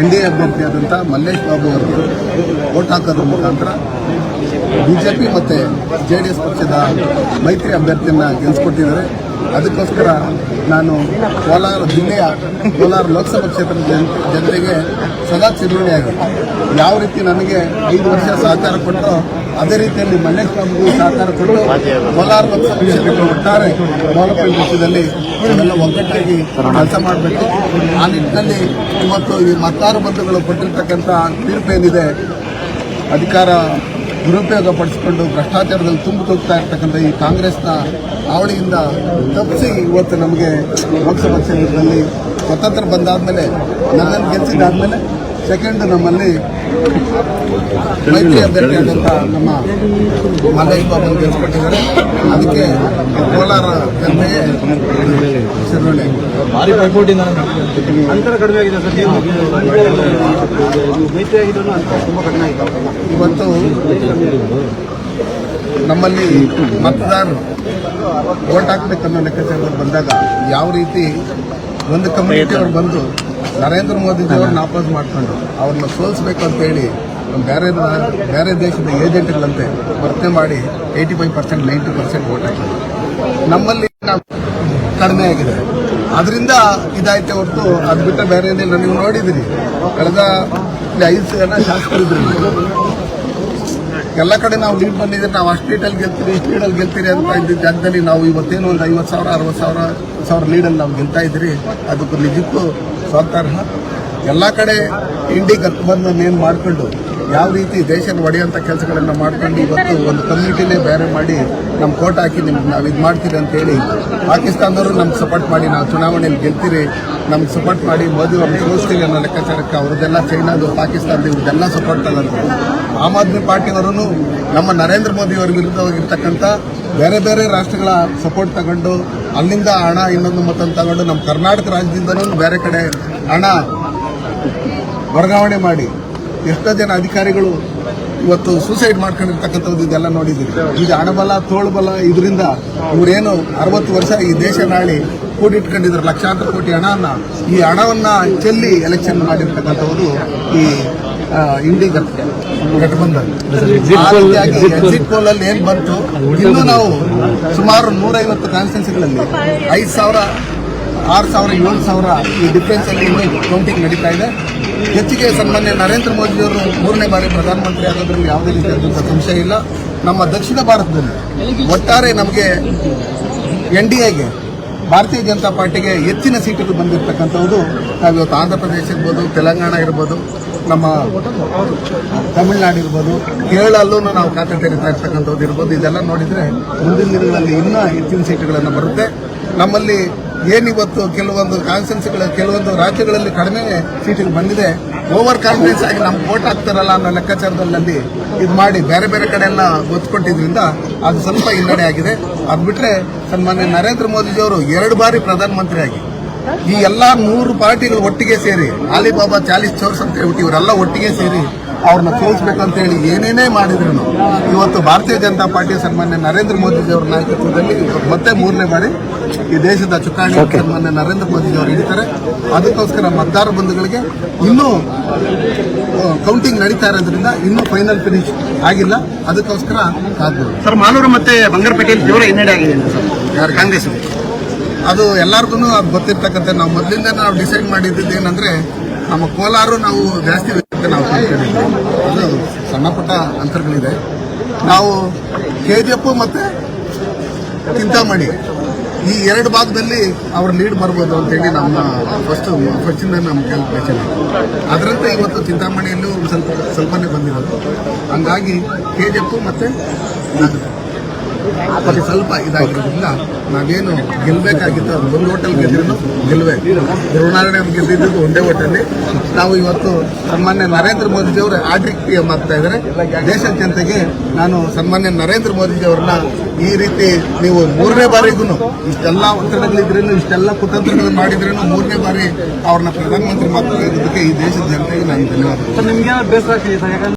N D A ಅಭ್ಯರ್ಥಿಯಾದಂಥ ಮಲ್ಲೇಶ್ ಬಾಬು ಅವರು vote ಹಾಕೋದ್ರ ಮುಖಾಂತರ ಬಿಜೆಪಿ ಮತ್ತು ಜೆ ಡಿ ಎಸ್ ಪಕ್ಷದ ಮೈತ್ರಿ ಅಭ್ಯರ್ಥಿಯನ್ನು ಗೆಲ್ಲಿಸ್ಕೊಟ್ಟಿದ್ದಾರೆ ಅದಕ್ಕೋಸ್ಕರ ನಾನು ಕೋಲಾರ ಜಿಲ್ಲೆಯ ಕೋಲಾರ ಲೋಕಸಭಾ ಕ್ಷೇತ್ರದ ಜನ- ಜನತೆಗೆ ಸದಾ ಚಿರುಣಿಯಾಗಿ ಯಾವ ರೀತಿ ನನಗೆ ಐದು ವರ್ಷ ಸಹಕಾರ ಕೊಟ್ಟರೋ ಅದೇ ರೀತಿಯಲ್ಲಿ ಮಲ್ಲೇಶ್ವರಂಗೂ ಸಹಕಾರ ಕೊಟ್ಟು ಕೋಲಾರ ಲೋಕಸಭಾ ಕ್ಷೇತ್ರಕ್ಕೆ ಒಟ್ಟಾರೆ ಡೆವಲಪ್ಮೆಂಟ್ ವಿಷಯದಲ್ಲಿ ನಾವೆಲ್ಲ ಒಗ್ಗಟ್ಟಾಗಿ ಕೆಲಸ ಮಾಡಬೇಕು. ಆ ನಿಟ್ಟಿನಲ್ಲಿ ಇವತ್ತು ಈ ಮತ್ತಾರು ಬಂಧುಗಳು ಕೊಟ್ಟಿರ್ತಕ್ಕಂಥ ತೀರ್ಪು ಏನಿದೆ, ಅಧಿಕಾರ ದುರುಪಯೋಗ ಪಡಿಸಿಕೊಂಡು ಭ್ರಷ್ಟಾಚಾರದಲ್ಲಿ ತುಂಬ ತುಂಬ್ತಾ ಇರ್ತಕ್ಕಂಥ ಈ ಕಾಂಗ್ರೆಸ್ನ ಹಾವಳಿಯಿಂದ ತಪ್ಪಿಸಿ ಇವತ್ತು ನಮಗೆ ಲೋಕಸಭಾ ಕ್ಷೇತ್ರದಲ್ಲಿ ಸ್ವತಂತ್ರ ಬಂದಾದ್ಮೇಲೆ ನನ್ನನ್ನು ಗೆಲ್ಲಿಸಿದಾದ್ಮೇಲೆ ಸೆಕೆಂಡ್ ನಮ್ಮಲ್ಲಿ ಮೈತ್ರಿ ಅಭ್ಯರ್ಥಿಯಾದಂಥ ನಮ್ಮ ಮಲ್ಲೇಶ್ ಬಾಬು ಗೆಲ್ಸ್ಕೊಟ್ಟಿದ್ದಾರೆ ಅದಕ್ಕೆ ಕೋಲಾರ ಜನತೆಗೆ ಶರಣೆ ಭಾರಿ ಪೈಪೋಟಿ ಅಂತರ ಕಡಿಮೆ ಆಗಿದೆ ಸರ್ ಮೈತ್ರಿ ಆಗಿದ್ರು ತುಂಬ ತುಂಬಾ ಕಡಿಮೆ ಆಗಿದೆ. ಇವತ್ತು ನಮ್ಮಲ್ಲಿ ಮತದಾರರು ಓಟ್ ಹಾಕ್ಬೇಕನ್ನೋ ಲೆಕ್ಕಾಚಾರದಲ್ಲಿ ಬಂದಾಗ ಯಾವ ರೀತಿ ಒಂದು ಕಮ್ಯುನಿಟಿ ಅವ್ರು ಬಂದು ನರೇಂದ್ರ ಮೋದಿಜಿ ಅವ್ರನ್ನ ನಾಪಾಸ್ ಮಾಡ್ಕೊಂಡು ಅವ್ರನ್ನ ಸೋಲಿಸ್ಬೇಕು ಅಂತ ಹೇಳಿ ಬೇರೆ ಬೇರೆ ದೇಶದ ಏಜೆಂಟ್ಗಳಂತೆ ವರ್ತನೆ ಮಾಡಿ eighty five percent, ninety percent vote ಹಾಕಿದ್ರು. ನಮ್ಮಲ್ಲಿ ಕಡಿಮೆ ಆಗಿದೆ. ಅದರಿಂದ ಇದಾಯ್ತೆ ಹೊರತು ಅದು ಬಿಟ್ಟರೆ ಬೇರೆ ಏನಿಲ್ಲ. ನೀವು ನೋಡಿದಿರಿ, ಕಳೆದ ಐದು ಜನ ಶಾಸಕರಿದ್ರು. ಎಲ್ಲ ಕಡೆ ನಾವು ಲೀಡ್ ಬಂದಿದ್ರೆ ನಾವು ಅಷ್ಟು ಲೀಡಲ್ಲಿ ಗೆಲ್ತೀರಿ ಇಷ್ಟು ಲೀಡಲ್ಲಿ ಗೆಲ್ತೀರಿ ಅಂತ ಇದ್ದ ಜಾಗದಲ್ಲಿ ನಾವು ಇವತ್ತೇನು ಒಂದು ಐವತ್ತು ಸಾವಿರ, ಅರವತ್ತು ಸಾವಿರ ಸಾವಿರ ಲೀಡಲ್ಲಿ ನಾವು ಗೆಲ್ತಾ ಇದ್ರಿ ಅದಕ್ಕೂ ನಿಜಕ್ಕೂ ಸ್ವಾಗತಾರ್ಹ ಎಲ್ಲ ಕಡೆ ಇಂಡಿ ಗತ್ಬಂಧನ ಏನು ಮಾಡಿಕೊಂಡು ಯಾವ ರೀತಿ ದೇಶನ ಒಡೆಯುವಂಥ ಕೆಲಸಗಳನ್ನು ಮಾಡ್ಕೊಂಡು ಇವತ್ತು ಒಂದು ಕಮ್ಯುನಿಟಿನೇ ಬೇರೆ ಮಾಡಿ ನಮ್ಮ ಕೋಟ್ ಹಾಕಿ ನಿಮ್ಗೆ ನಾವು ಇದು ಮಾಡ್ತೀರಿ ಅಂತೇಳಿ ಪಾಕಿಸ್ತಾನದವರು ನಮ್ಗೆ ಸಪೋರ್ಟ್ ಮಾಡಿ ನಾವು ಚುನಾವಣೆಯಲ್ಲಿ ಗೆಲ್ತೀರಿ, ನಮ್ಗೆ ಸಪೋರ್ಟ್ ಮಾಡಿ ಮೋದಿ ಅವ್ರನ್ನ ಸೋಸ್ತೀರಿ ಅನ್ನೋ ಲೆಕ್ಕಾಚಾರಕ್ಕೆ ಅವ್ರದ್ದೆಲ್ಲ ಚೈನಾದು ಪಾಕಿಸ್ತಾನದ ಇವ್ರದ್ದೆಲ್ಲ ಸಪೋರ್ಟ್ ತಗೊಂಡ್ರು ಆಮ್ ಆದ್ಮಿ ಪಾರ್ಟಿಯವರೂ ನಮ್ಮ ನರೇಂದ್ರ ಮೋದಿ ಅವರ ವಿರುದ್ಧವಾಗಿರ್ತಕ್ಕಂಥ ಬೇರೆ ಬೇರೆ ರಾಷ್ಟ್ರಗಳ ಸಪೋರ್ಟ್ ತಗೊಂಡು ಅಲ್ಲಿಂದ ಹಣ ಇನ್ನೊಂದು ಮತ್ತೊಂದು ತಗೊಂಡು ನಮ್ಮ ಕರ್ನಾಟಕ ರಾಜ್ಯದಿಂದನೂ ಬೇರೆ ಕಡೆ ಹಣ ವರ್ಗಾವಣೆ ಮಾಡಿ. ಎಷ್ಟೋ ಜನ ಅಧಿಕಾರಿಗಳು ಇವತ್ತು ಸೂಸೈಡ್ ಮಾಡ್ಕೊಂಡಿರ್ತಕ್ಕಂಥದ್ದು ಇದೆಲ್ಲ ನೋಡಿದ್ದೀವಿ ಈಗ ಹಣಬಲ, ತೋಳ್ಬಲ ಇದರಿಂದ ಇವರೇನು ಅರವತ್ತು ವರ್ಷ ಈ ದೇಶ ನಾಳಿ ಕೂಡಿಟ್ಕೊಂಡಿದ್ರು ಲಕ್ಷಾಂತರ ಕೋಟಿ ಹಣನ, ಈ ಹಣವನ್ನು ಚೆಲ್ಲಿ ಎಲೆಕ್ಷನ್ ಮಾಡಿರ್ತಕ್ಕಂಥವ್ರು ಈ ಇಂಡಿ ರೀತಿಯಾಗಿ ಎಕ್ಸಿಟ್ ಪೋಲ್ ಅಲ್ಲಿ ಏನ್ ಬಂತು? ಇನ್ನು ನಾವು ಸುಮಾರು ನೂರೈವತ್ತು ಕಾನ್ಸ್ಟಿಟ್ಯೂನ್ಸಿಗಳಲ್ಲಿ ಐದು ಸಾವಿರ ಆರು ಸಾವಿರ ಏಳು ಸಾವಿರ ಈ ಡಿಫ್ರೆನ್ಸ್ ಅಲ್ಲಿ ಇನ್ನೂ ಕೌಂಟಿಂಗ್ ನಡೀತಾ ಇದೆ. ಹೆಚ್ಚಿಗೆ ಸನ್ಮಾನ್ಯ ನರೇಂದ್ರ ಮೋದಿಯವರು ಮೂರನೇ ಬಾರಿ ಪ್ರಧಾನಮಂತ್ರಿ ಆಗೋದ್ರಲ್ಲಿ ಯಾವುದೇ ರೀತಿಯಾದಂಥ ಸಂಶಯ ಇಲ್ಲ. ನಮ್ಮ ದಕ್ಷಿಣ ಭಾರತದಲ್ಲಿ ಒಟ್ಟಾರೆ ನಮಗೆ ಎನ್ ಡಿ ಎಗೆ ಭಾರತೀಯ ಜನತಾ ಪಾರ್ಟಿಗೆ ಹೆಚ್ಚಿನ ಸೀಟುಗಳು ಬಂದಿರತಕ್ಕಂಥದ್ದು ನಾವು ಇವತ್ತು ಆಂಧ್ರ ಪ್ರದೇಶ ಇರ್ಬೋದು ತೆಲಂಗಾಣ ಇರ್ಬೋದು. ನಮ್ಮ ತಮಿಳುನಾಡು ಇರ್ಬೋದು ಕೇರಳಲ್ಲೂ ನಾವು ಖಾತೆ ತೆರೀತಾ ಇರ್ತಕ್ಕಂಥದ್ದು ಇರ್ಬೋದು, ಇದೆಲ್ಲ ನೋಡಿದರೆ ಮುಂದಿನ ದಿನಗಳಲ್ಲಿ ಇನ್ನೂ ಹೆಚ್ಚಿನ ಸೀಟುಗಳನ್ನು ಬರುತ್ತೆ. ನಮ್ಮಲ್ಲಿ ಏನಿವತ್ತು ಕೆಲವೊಂದು ಕಾನ್ಸ್ಟೆನ್ಸಿಗಳ ಕೆಲವೊಂದು ರಾಜ್ಯಗಳಲ್ಲಿ ಕಡಿಮೆ ಸೀಟಿಗೆ ಬಂದಿದೆ. ಓವರ್ ಕಾನ್ಫಿಡೆನ್ಸ್ ಆಗಿ ನಮ್ಗೆ ವೋಟ್ ಹಾಕ್ತಾರಲ್ಲ ಅನ್ನೋ ಲೆಕ್ಕಾಚಾರದಲ್ಲಿ ಇದು ಮಾಡಿ ಬೇರೆ ಬೇರೆ ಕಡೆ ಎಲ್ಲ ಒತ್ಕೊಟ್ಟಿದ್ರಿಂದ ಅದು ಸ್ವಲ್ಪ ಹಿನ್ನಡೆ ಆಗಿದೆ. ಅದು ಬಿಟ್ಟರೆ ಸನ್ಮಾನ್ಯ ನರೇಂದ್ರ ಮೋದಿಜಿಯವರು ಎರಡು ಬಾರಿ ಪ್ರಧಾನಮಂತ್ರಿ ಆಗಿ ಈ ಎಲ್ಲಾ ಮೂರು ಪಾರ್ಟಿಗಳು ಒಟ್ಟಿಗೆ ಸೇರಿ ಅಲಿಬಾಬಾ ಚಾಲಿಸ್ ಚೋರ್ಸ್ ಅಂತ ಹೇಳ್ಬಿಟ್ಟು ಇವರೆಲ್ಲ ಒಟ್ಟಿಗೆ ಸೇರಿ ಅವ್ರನ್ನ ಅಂತ ಹೇಳಿ ಏನೇನೇ ಮಾಡಿದ್ರು ಇವತ್ತು ಭಾರತೀಯ ಜನತಾ ಪಾರ್ಟಿಯ ಸನ್ಮಾನ್ಯ ನರೇಂದ್ರ ಮೋದಿಜಿ ಅವರ ನಾಯಕತ್ವದಲ್ಲಿ ಮತ್ತೆ ಮೂರನೇ ಬಾರಿ ಈ ದೇಶದ ಚುಕ್ಕಾಣಿ ಸನ್ಮಾನ್ಯ ನರೇಂದ್ರ ಮೋದಿಜಿ ಅವರು ಹಿಡಿತಾರೆ. ಅದಕ್ಕೋಸ್ಕರ ಮತದಾರ ಬಂಧುಗಳಿಗೆ ಇನ್ನೂ ಕೌಂಟಿಂಗ್ ನಡೀತಾ ಇರೋದ್ರಿಂದ ಇನ್ನೂ ಫೈನಲ್ ಫಿನಿಶ್ ಆಗಿಲ್ಲ. ಅದಕ್ಕೋಸ್ಕರ ಸರ್ ಮಾಲೂರು ಮತ್ತೆ ಬಂಗಾರಪೇಟೆಯಲ್ಲಿ ಜೋರ ಹಿನ್ನಡೆ ಆಗಿದೆ ಸರ್. ಯಾರು? ಕಾಂಗ್ರೆಸ್ ಅದು ಎಲ್ಲರಿಗೂ ಅದು ಗೊತ್ತಿರ್ತಕ್ಕಂಥ ನಾವು ಮೊದಲಿಂದ ನಾವು ಡಿಸೈಡ್ ಮಾಡಿದ್ದು ಏನಂದ್ರೆ, ನಮ್ಮ ಕೋಲಾರು ನಾವು ಜಾಸ್ತಿ ನಾವು ಅದು ಸಣ್ಣ ಪುಟ್ಟ ಅಂತರಗಳಿದೆ. ನಾವು ಕೆ ಜಿ ಎಫ್ ಮತ್ತು ಚಿಂತಾಮಣಿ. ಈ ಎರಡು ಭಾಗದಲ್ಲಿ ಅವ್ರ ಲೀಡ್ ಬರ್ಬೋದು ಅಂತೇಳಿ ನಮ್ಮ ಫಸ್ಟ್ ಫಸ್ಟಿಂದ ನಮ್ಮ ಕ್ಯಾಲ್ಕುಲೇಷನ್ ಅದರಂತೆ ಇವತ್ತು ಚಿಂತಾಮಣಿಯಲ್ಲೂ ಸ್ವಲ್ಪ, ಸ್ವಲ್ಪನೇ ಬಂದಿರೋದು. ಹಂಗಾಗಿ ಕೆ ಜಿ ಎಫ್ ಮತ್ತು. ಅದು ಸ್ವಲ್ಪ ಇದಾಗಿರೋದ್ರಿಂದ ನಾವೇನು ಗೆಲ್ಲಬೇಕಾಗಿತ್ತು ಅದು ಒಂದು ಹೋಟೆಲ್ ಗೆದ್ರು ಧ್ರುವನಾರಾಯಣ ಅವ್ರು ಗೆದ್ದಿದ್ದು ಒಂದೇ ಹೋಟೆಲ್ಲಿ ನಾವು ಇವತ್ತು ಸನ್ಮಾನ್ಯ ನರೇಂದ್ರ ಮೋದಿಜಿಯವರು ಆಡ್ರಿಕ್ ಆಗ್ತಾ ಇದ್ದಾರೆ. ದೇಶದ ಜನತೆಗೆ ನಾನು ಸನ್ಮಾನ್ಯ ನರೇಂದ್ರ ಮೋದಿಜಿ ಅವ್ರನ್ನ ಈ ರೀತಿ ನೀವು ಮೂರನೇ ಬಾರಿಗೂ ಇಷ್ಟೆಲ್ಲ ಒತ್ತಡಗಳಿದ್ರೇನು, ಇಷ್ಟೆಲ್ಲ ಕುತಂತ್ರಗಳನ್ನು ಮಾಡಿದ್ರೂ ಮೂರನೇ ಬಾರಿ ಅವ್ರನ್ನ ಪ್ರಧಾನಮಂತ್ರಿ ಮಾಡ್ತಾ ಇರೋದಕ್ಕೆ ಈ ದೇಶದ ಜನತೆಗೆ ನಾನು ಧನ್ಯವಾದ